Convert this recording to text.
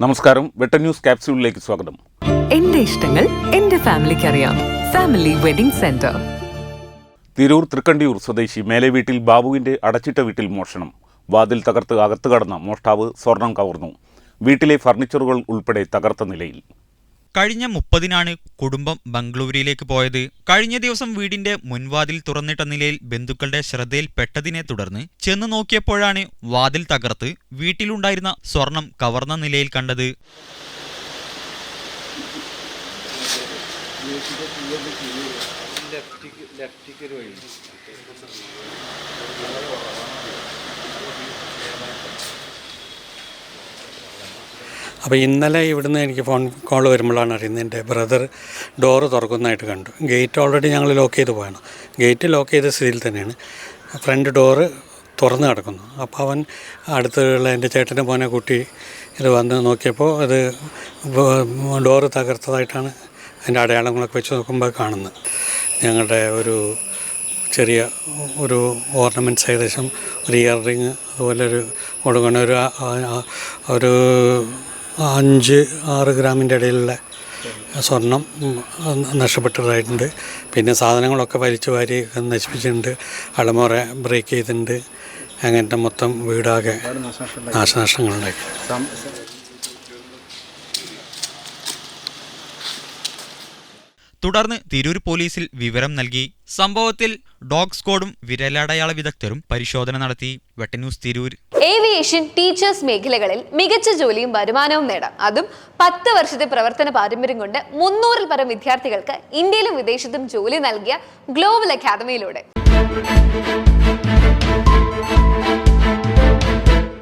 നമസ്കാരം. വെട്ടൻ ന്യൂസ് ക്യാപ്സ്യൂളിലേക്ക് സ്വാഗതം. എന്റെ ഇഷ്ടങ്ങൾ എന്റെ ഫാമിലിക്ക് അറിയാം. Family wedding centre. Tirur Thrikkandiyur സ്വദേശി മേലെ വീട്ടിൽ ബാബുവിന്റെ അടച്ചിട്ട വീട്ടിൽ മോഷണം. വാതിൽ തകർത്ത് അകത്ത് കടന്ന മോഷ്ടാവ് സ്വർണം കവർന്നു. വീട്ടിലെ ഫർണിച്ചറുകൾ ഉൾപ്പെടെ തകർത്ത നിലയിൽ. കഴിഞ്ഞ മുപ്പതിനാണ് കുടുംബം ബംഗളൂരുവിലേക്ക് പോയത്. കഴിഞ്ഞ ദിവസം വീടിന്റെ മുൻവാതിൽ തുറന്നിട്ട നിലയിൽ ബന്ധുക്കളുടെ ശ്രദ്ധയിൽപ്പെട്ടതിനെ തുടർന്ന് ചെന്ന് നോക്കിയപ്പോഴാണ് വാതിൽ തകർത്ത് വീട്ടിലുണ്ടായിരുന്ന സ്വർണം കവർന്ന നിലയിൽ കണ്ടത്. അപ്പോൾ ഇന്നലെ ഇവിടുന്ന് എനിക്ക് ഫോൺ കോൾ വരുമ്പോഴാണ് അറിയുന്നത് എന്റെ ബ്രദർ ഡോറ് തുറക്കുന്നതായിട്ട് കണ്ടു. ഗേറ്റ് ഓൾറെഡി ഞങ്ങൾ ലോക്ക് ചെയ്ത് പോയാണ്. ഗേറ്റ് ലോക്ക് ചെയ്ത സ്ഥിതിയിൽ തന്നെയാണ്. ഫ്രണ്ട് ഡോറ് തുറന്ന് കിടക്കുന്നു. അപ്പോൾ അവൻ അടുത്തുള്ള എന്റെ ചേട്ടന്റെ മോനെ കൂട്ടി ഇത് വന്ന് നോക്കിയപ്പോൾ അത് ഡോറ് തകർത്തതായിട്ടാണ് അതിന്റെ അടയാളങ്ങളൊക്കെ വെച്ച് നോക്കുമ്പോൾ കാണുന്നത്. ഞങ്ങളുടെ ഒരു ചെറിയ ഒരു ഓർണമെന്റ്സ് ഏകദേശം ഒരു ഇയർ റിങ് അതുപോലെ ഒരു കൊടുക്കണ ഒരു ഒരു അഞ്ച് ആറ് ഗ്രാമിന്റെ ഇടയിലുള്ള സ്വർണം നഷ്ടപ്പെട്ടതായിട്ടുണ്ട്. പിന്നെ സാധനങ്ങളൊക്കെ വലിച്ചു വാരി നശിപ്പിച്ചിട്ടുണ്ട്. അളമുറ ബ്രേക്ക് ചെയ്തിട്ടുണ്ട്. അങ്ങനത്തെ മൊത്തം വീടാകെ നാശനഷ്ടങ്ങളുണ്ടാക്കി തുടർന്ന് തിരൂർ പോലീസിൽ വിവരം നൽകി. സംഭവത്തിൽ ഡോഗ് സ്ക്വാഡും വിരലടയാള വിദഗ്ധരും പരിശോധന നടത്തി. വെട്ടന്യൂസ് തിരൂർ. ഏവിയേഷൻ ടീച്ചേഴ്സ് മേഖലകളിൽ മികച്ച ജോലിയും വരുമാനവും നേടാം. അതും പത്ത് വർഷത്തെ പ്രവർത്തന പാരമ്പര്യം കൊണ്ട് മുന്നൂറിൽ പരം വിദ്യാർത്ഥികൾക്ക് ഇന്ത്യയിലും വിദേശത്തും ജോലി നൽകിയ ഗ്ലോബൽ അക്കാദമിയിലൂടെ.